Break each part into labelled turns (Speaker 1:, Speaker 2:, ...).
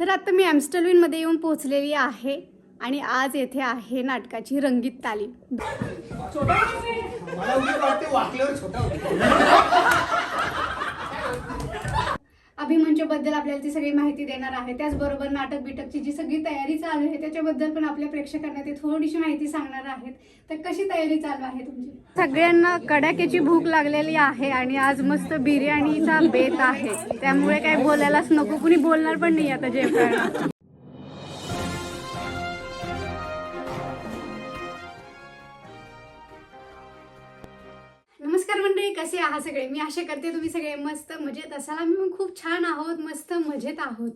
Speaker 1: तर आता मी ॲम्स्टरविनमध्ये येऊन पोहोचलेली आहे आणि आज येथे आहे नाटकाची रंगीत तालीम. अभिमंचबद्दल आपल्याला ती सगळी माहिती देणार आहे. त्याचबरोबर नाटक बिटकची जी सगळी तयारी चालू आहे त्याच्याबद्दल पण आपल्या प्रेक्षकांना ते थोडीशी माहिती सांगणार आहेत. तर कशी तयारी चालू आहे तुमची? सगळ्यांना कडाक्याची भूक लागलेली आहे आणि आज मस्त बिर्याणीचा बेत आहे. त्यामुळे काही बोलायलाच नको. कुणी बोलणार पण नाही आता जेवताना. नमस्कार मंडळी कसे आहात सगळे? मी आशा करते तुम्ही सगळे मस्त मजेत असाल. आम्ही पण खूप छान आहोत मस्त मजेत आहोत.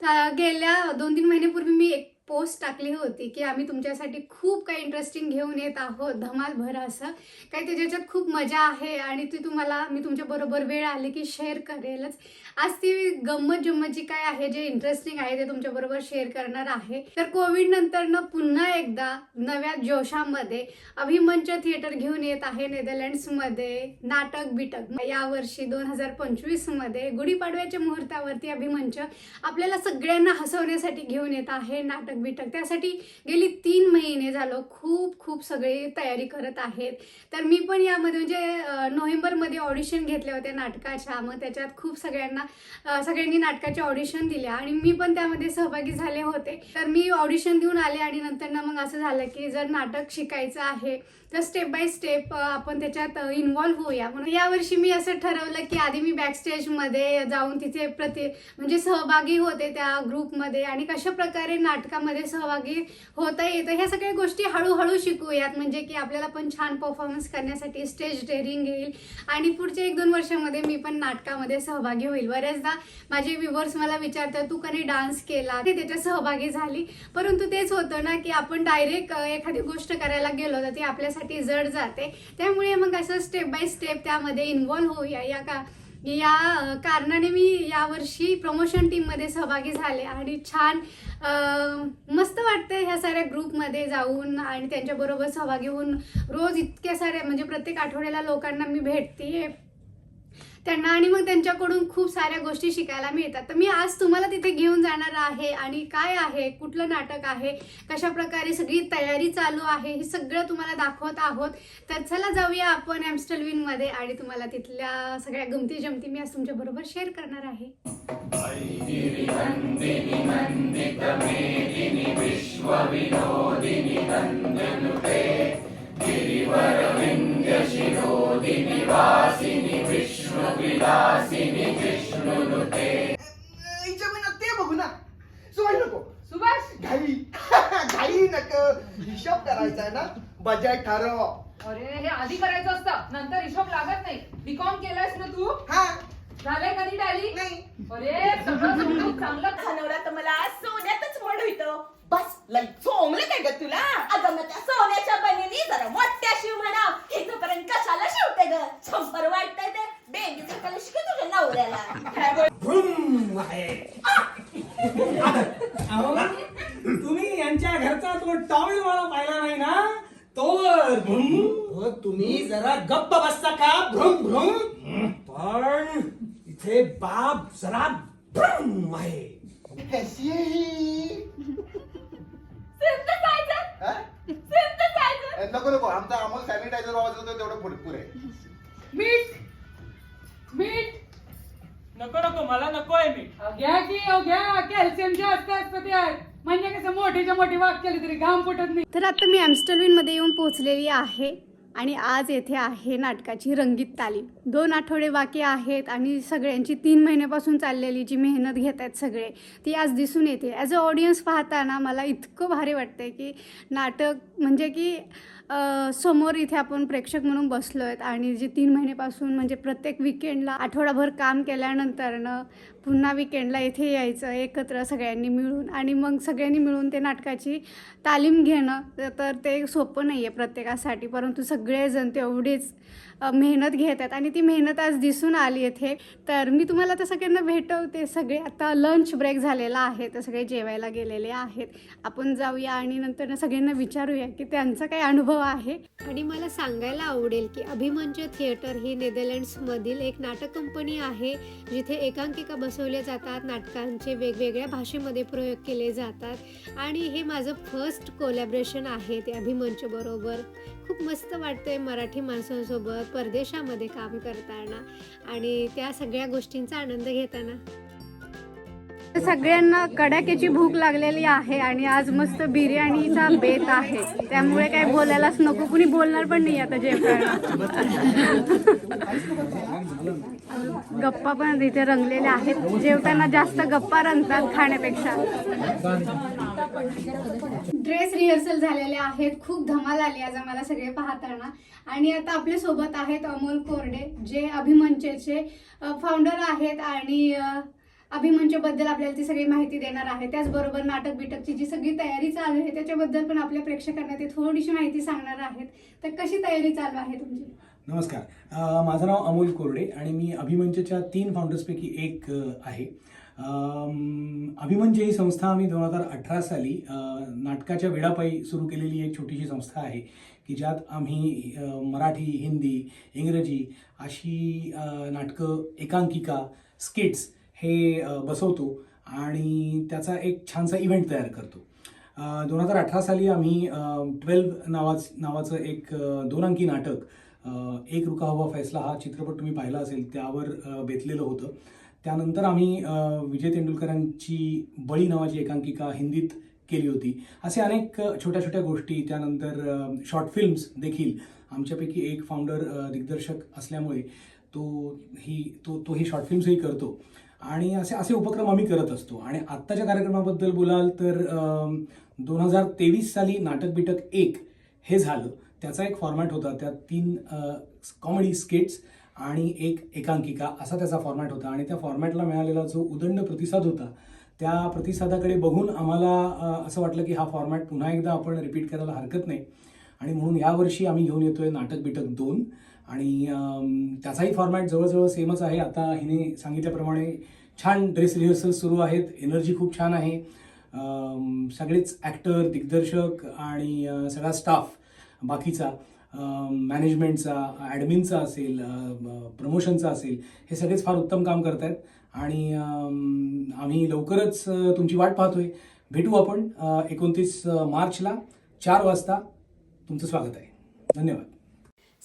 Speaker 1: तर गेल्या दोन तीन महिन्यापूर्वी मी एक पोस्ट टाकली होती की आम्ही तुमच्यासाठी खूप काही इंटरेस्टिंग घेऊन येत आहोत धमाल भर असं. काही त्याच्यात खूप मजा आहे आणि ती तुम्हाला मी तुमच्याबरोबर वेळ आली की शेअर करेलच. आज ती गंमत जम्मत जी काय आहे जे इंटरेस्टिंग आहे ते तुमच्याबरोबर शेअर करणार आहे. तर कोविड नंतरनं पुन्हा एकदा नव्या जोशामध्ये अभिमंच थिएटर घेऊन येत आहे नेदरलँड्समध्ये. नाटक बिटक. यावर्षी दोन हजार पंचवीसमध्ये गुढीपाडव्याच्या मुहूर्तावरती अभिमंच आपल्याला सगळ्यांना हसवण्यासाठी घेऊन येत आहे. नाटक बिटक त्यासाठी गेली तीन महिने झालं खूप खूप सगळे तयारी करत आहेत. तर मी पण यामध्ये म्हणजे नोव्हेंबरमध्ये ऑडिशन घेतल्या होत्या नाटकाच्या. मग त्याच्यात खूप सगळ्यांना सगळ्यांनी नाटकाच्या ऑडिशन दिल्या आणि मी पण त्यामध्ये सहभागी झाले होते. तर मी ऑडिशन देऊन आले आणि नंतर ना मग असं झालं की जर नाटक शिकायचं आहे तर स्टेप बाय स्टेप आपण त्याच्यात इन्व्हॉल्व्ह होऊया. म्हणून यावर्षी मी असं ठरवलं की आधी मी बॅकस्टेजमध्ये जाऊन तिथे प्रति म्हणजे सहभागी होते त्या ग्रुपमध्ये आणि कशा प्रकारे नाटकामध्ये मध्ये सहभागी होता येतं. ह्या सगळ्या गोष्टी हळूहळू शिकूयात. म्हणजे की आपल्याला पण छान परफॉर्मन्स करण्यासाठी स्टेज डेअरिंग येईल. आणि पुढच्या एक दोन वर्षामध्ये मी पण नाटकामध्ये सहभागी होईल. बऱ्याचदा माझे व्ह्युअर्स मला विचारतात तू कधी डान्स केला? ते त्याच्यात सहभागी झाली. परंतु तेच होतं ना की आपण डायरेक्ट एखादी गोष्ट करायला गेलो तर ती आपल्यासाठी जड जाते. त्यामुळे मग असं स्टेप बाय स्टेप त्यामध्ये इन्व्हॉल्व्ह होऊया. या का या कारणाने मी यावर्षी प्रमोशन टीममध्ये सहभागी झाले आणि छान मस्त वाटतं ह्या साऱ्या ग्रुपमध्ये जाऊन आणि त्यांच्याबरोबर सहभागी होऊन रोज इतक्या साऱ्या म्हणजे प्रत्येक आठवड्याला लोकांना मी भेटते त्यांना आणि मग त्यांच्याकडून खूप साऱ्या गोष्टी शिकायला मिळतात. तर मी आज तुम्हाला तिथे घेऊन जाणार आहे आणि काय आहे कुठलं नाटक आहे कशा प्रकारे सगळी तयारी चालू आहे हे सगळं तुम्हाला दाखवत आहोत. तर चला जाऊया आपण ॲम्स्टलविनमध्ये आणि तुम्हाला तिथल्या सगळ्या गमती जमती मी आज तुमच्याबरोबर शेअर करणार आहे.
Speaker 2: विश्वविनोदिनी बजेट ठरव.
Speaker 3: अरे हे आधी करायचं असतं. नंतर हिशोब लागत नाही. बीकॉम केलायस ना तू?
Speaker 2: हा.
Speaker 3: झालंय कधी टॅली
Speaker 2: नाही.
Speaker 3: अरे सगळं समजून चांगलं
Speaker 4: नवरा तर मला सोन्यातच म्हणवितो बस लई चोंगलं काय ग तुला? अगं मग त्या सोन्याच्या बहिणीनी जरा मोठ्या शिव म्हणा. इथपर्यंत कशाला शिवते ग? शंभर वाटतंय ते. बेंगी सकाळी शिके तुझ्या नवऱ्याला. काय बोल-
Speaker 5: भ्रूम आहे. अहो, तुम्ही यांच्या घरचा तो टॉवेल मला पाहिला नाही ना? तोवर भ्रूम.
Speaker 2: हो तुम्ही जरा गप्प बसता का? भ्रुम भ्रुम.
Speaker 5: पण इथे बाप जरा भ्रूम आहे.
Speaker 2: कशी आहे ही? हा? नको नको. आमचा अमोल सॅनिटायझर वाजवतो तेवढं पुरेपूर आहे.
Speaker 3: मीठ मीठ
Speaker 6: नको नको. मला नको आहे मी
Speaker 3: अहो, घ्या की अहो, घ्या. कॅल्शियम जास्त असतं म्हणजे कसं मोठीच्या मोठी वाक केली तरी घाम फुटत नाही.
Speaker 1: तर आता मी ॲम्स्टलविनमध्ये येऊन पोहोचलेली आहे आणि आज येथे आहे नाटकाची रंगीत तालीम. दोन आठवडे बाकी आहेत आणि सगळ्यांची तीन महिन्यापासून चाललेली जी मेहनत घेत आहेत सगळे ती आज दिसून येते. ॲज अ ऑडियन्स पाहताना मला इतकं भारी वाटतं की नाटक म्हणजे की समोर इथे आपण प्रेक्षक म्हणून बसलो आहेत आणि जे तीन महिन्यापासून म्हणजे प्रत्येक विकेंडला आठवडाभर काम केल्यानंतरनं पुन्हा विकेंडला इथे यायचं एकत्र सगळ्यांनी मिळून आणि मग सगळ्यांनी मिळून ते नाटकाची तालीम घेणं तर- ते सोपं नाही आहे प्रत्येकासाठी. परंतु सगळेजण तेवढीच मेहनत घेत आहेत आणि ती मेहनत आज दिसून आली येथे तर मी तुम्हाला तर सगळ्यांना भेटवते. सगळे आता लंच ब्रेक झालेला आहे तर सगळे जेवायला गेलेले आहेत. आपण जाऊया आणि नंतर सगळ्यांना विचारूया की त्यांचा काही अनुभव अनुभव आहे. आणि मला सांगायला आवडेल की अभिमंच थिएटर ही नेदरलँड्समधील एक नाटक कंपनी आहे जिथे एकांकिका बसवल्या जातात नाटकांचे वेगवेगळ्या भाषेमध्ये प्रयोग केले जातात. आणि हे माझं फर्स्ट कोलॅबरेशन आहे ते अभिमंचबरोबर खूप मस्त वाटतंय मराठी माणसांसोबत परदेशामध्ये काम करताना आणि त्या सगळ्या गोष्टींचा आनंद घेताना. सगळ्यांना कडाक्याची भूक लागलेली आहे आणि आज मस्त बिर्याणीचा बेत आहे. त्यामुळे काय बोलायलाच नको. कुणी बोलणार पण नाही आता जेवताना. गप्पा पण इथे रंगलेल्या आहेत. जेवताना जास्त गप्पा रंगतात खाण्यापेक्षा. ड्रेस रिहर्सल झालेले आहेत. खूप धमाल आली आज आम्हाला सगळे पाहताना. आणि आता आपल्यासोबत आहेत अमोल कोरडे जे अभिमंचेचे फाउंडर आहेत आणि अभिमंचबद्दल आपल्याला ती सगळी माहिती देणार आहे. त्याचबरोबर नाटक बिटकची जी सगळी तयारी चालू आहे त्याच्याबद्दल पण आपल्या प्रेक्षकांना ते थोडीशी माहिती सांगणार आहेत. तर कशी तयारी चालू आहे तुमची?
Speaker 5: नमस्कार. माझं नाव अमोल कोरडे आणि मी अभिमंचच्या तीन फाउंडर्सपैकी एक आहे. अभिमंच ही संस्था आम्ही दोन हजार अठरा साली नाटकाच्या वेळापायी सुरू केलेली एक छोटीशी संस्था आहे की ज्यात आम्ही मराठी हिंदी इंग्रजी अशी नाटकं एकांकिका स्किट्स हे बसवतो आणि त्याचा एक छानसा इव्हेंट तयार करतो. दोन हजार अठरा साली आम्ही ट्वेल्व नावाच नावाचं एक दोन अंकी नाटक एक रुका हवा फैसला हा चित्रपट तुम्ही पाहिला असेल त्यावर बेतलेलं होतं. त्यानंतर आम्ही विजय तेंडुलकरांची बळी नावाची एकांकिका हिंदीत केली होती. असे अनेक छोट्या छोट्या गोष्टी त्यानंतर शॉर्ट फिल्म्स देखील आमच्यापैकी एक फाउंडर दिग्दर्शक असल्यामुळे तो ही तो तो ही शॉर्ट फिल्म्सही करतो. आणि असे असे उपक्रम आम्ही करत असतो. आणि आत्ताच्या कार्यक्रमाबद्दल बोलाल तर दोन हजार तेवीस साली नाटक बिटक एक हे झालं. त्याचा एक फॉर्मॅट होता. त्यात तीन कॉमेडी स्किट्स आणि एक एकांकिका असा त्याचा फॉर्मॅट होता. आणि त्या फॉर्मॅटला मिळालेला जो उदंड प्रतिसाद होता त्या प्रतिसादाकडे बघून आम्हाला असं वाटलं की हा फॉर्मॅट पुन्हा एकदा आपण रिपीट करायला हरकत नाही. आणि म्हणून यावर्षी आम्ही घेऊन येतोय नाटक बिटक दोन. आणि त्याचाही फॉर्मॅट जवळजवळ सेमच आहे. आता हिने सांगितल्याप्रमाणे छान ड्रेस रिहर्सल सुरू आहेत. एनर्जी खूप छान आहे. सगळेच ॲक्टर दिग्दर्शक आणि सगळा स्टाफ बाकीचा मॅनेजमेंटचा ॲडमिनचा असेल प्रमोशनचा असेल हे सगळेच फार उत्तम काम करत आहेत आणि आम्ही लवकरच तुमची वाट पाहतोय. भेटू आपण एकोणतीस मार्चला चार वाजता. तुमचं स्वागत आहे. धन्यवाद.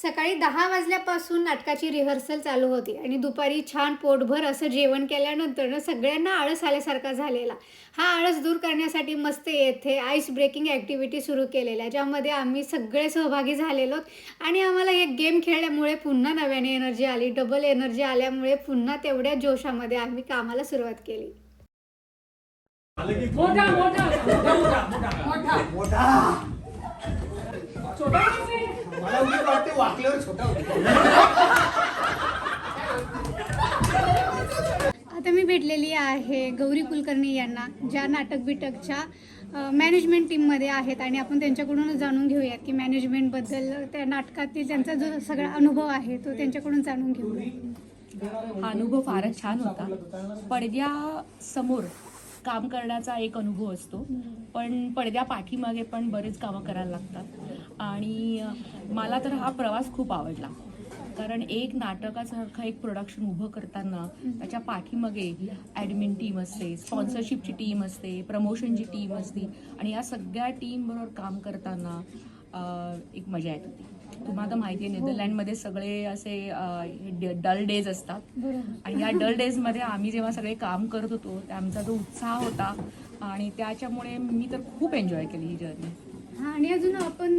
Speaker 1: सकाळी दहा वाजल्यापासून नाटकाची रिहर्सल चालू होती आणि दुपारी छान पोटभर असं जेवण केल्यानंतर ना सगळ्यांना आळस आल्यासारखा झालेला. हा आळस दूर करण्यासाठी मस्त येथे आईस ब्रेकिंग ॲक्टिव्हिटी सुरू केलेल्या ज्यामध्ये आम्ही सगळे सहभागी झालेलो आणि आम्हाला एक गेम खेळल्यामुळे पुन्हा नव्याने एनर्जी आली डबल एनर्जी आल्यामुळे पुन्हा तेवढ्या जोशामध्ये आम्ही कामाला सुरुवात केली.
Speaker 3: मोठा मोठा
Speaker 2: मला उलट वाटते वाकल्यावर छोटा होता.
Speaker 1: आता मी भेटलेली आहे गौरी कुलकर्णी यांना ज्या नाटक बिटकच्या मॅनेजमेंट टीममध्ये आहेत आणि आपण त्यांच्याकडूनच जाणून घेऊयात की मॅनेजमेंटबद्दल त्या नाटकातील त्यांचा जो सगळा अनुभव आहे तो त्यांच्याकडून जाणून घेऊया
Speaker 7: हा अनुभव फारच छान होता. पडद्यासमोर काम करण्याचा एक अनुभव असतो. पण पडद्या पाठीमागे पण बरेच कामं करायला लागतात. आणि मला तर हा प्रवास खूप आवडला. कारण एक नाटकासारखं एक प्रोडक्शन उभं करताना त्याच्या पाठीमागे ॲडमिन टीम असते स्पॉन्सरशिपची टीम असते प्रमोशनची टीम असते. आणि या सगळ्या टीमबरोबर काम करताना एक मजा येत होती. तुम्हाला माहिती आहे नेदरलँडमध्ये सगळे असे डल डेज असतात. आणि या डल डेजमध्ये आम्ही जेव्हा सगळे काम करत होतो त्या आमचा जो उत्साह होता आणि त्याच्यामुळे मी तर खूप एन्जॉय केली ही जर्नी
Speaker 1: हा आणि अजून आपण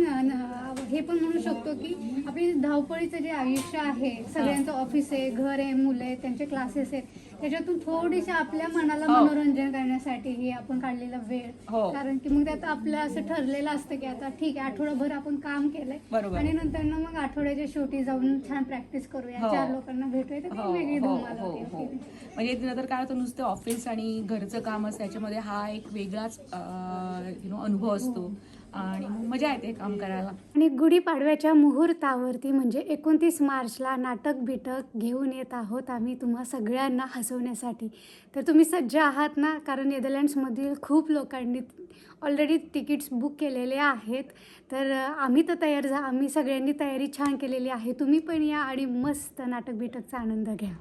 Speaker 1: हे पण म्हणू शकतो की आपली धावपळीचं जे आयुष्य आहे सगळ्यांचं ऑफिस आहे घर आहे मुलं आहेत त्यांचे क्लासेस आहेत त्याच्यातून थोडीशी आपल्या मनाला
Speaker 7: हो.
Speaker 1: मनोरंजन करण्यासाठी हे आपण काढलेला वेळ
Speaker 7: हो.
Speaker 1: कारण की मग त्यात आपलं असं ठरलेलं असतं की आता ठीक आहे आठवडाभर आपण काम केलंय
Speaker 7: बरोबर.
Speaker 1: आणि नंतर ना मग आठवड्याच्या शेवटी जाऊन छान प्रॅक्टिस करूया
Speaker 7: हो.
Speaker 1: चार लोकांना भेटूया तर ती
Speaker 7: हो
Speaker 1: वेगळी
Speaker 7: हो
Speaker 1: धमाल
Speaker 7: हो
Speaker 1: होती
Speaker 7: हो
Speaker 1: आपली.
Speaker 7: म्हणजे तिला तर काय होतं नुसतं ऑफिस आणि घरचं काम असतं त्याच्यामध्ये हा एक वेगळाच यु नो अनुभव असतो आणि मजा येते काम करायला.
Speaker 1: आणि गुढीपाडव्याच्या मुहूर्तावरती म्हणजे एकोणतीस मार्चला नाटक बिटक घेऊन येत आहोत आम्ही तुम्हा सगळ्यांना हसवण्यासाठी. तर तुम्ही सज्ज आहात ना? कारण नेदरलँड्समधील खूप लोकांनी ऑलरेडी तिकीट्स बुक केलेले आहेत. तर आम्ही तर तयार झा आम्ही सगळ्यांनी तयारी छान केलेली आहे. तुम्ही पण या आणि मस्त नाटक बिटकचा आनंद घ्या.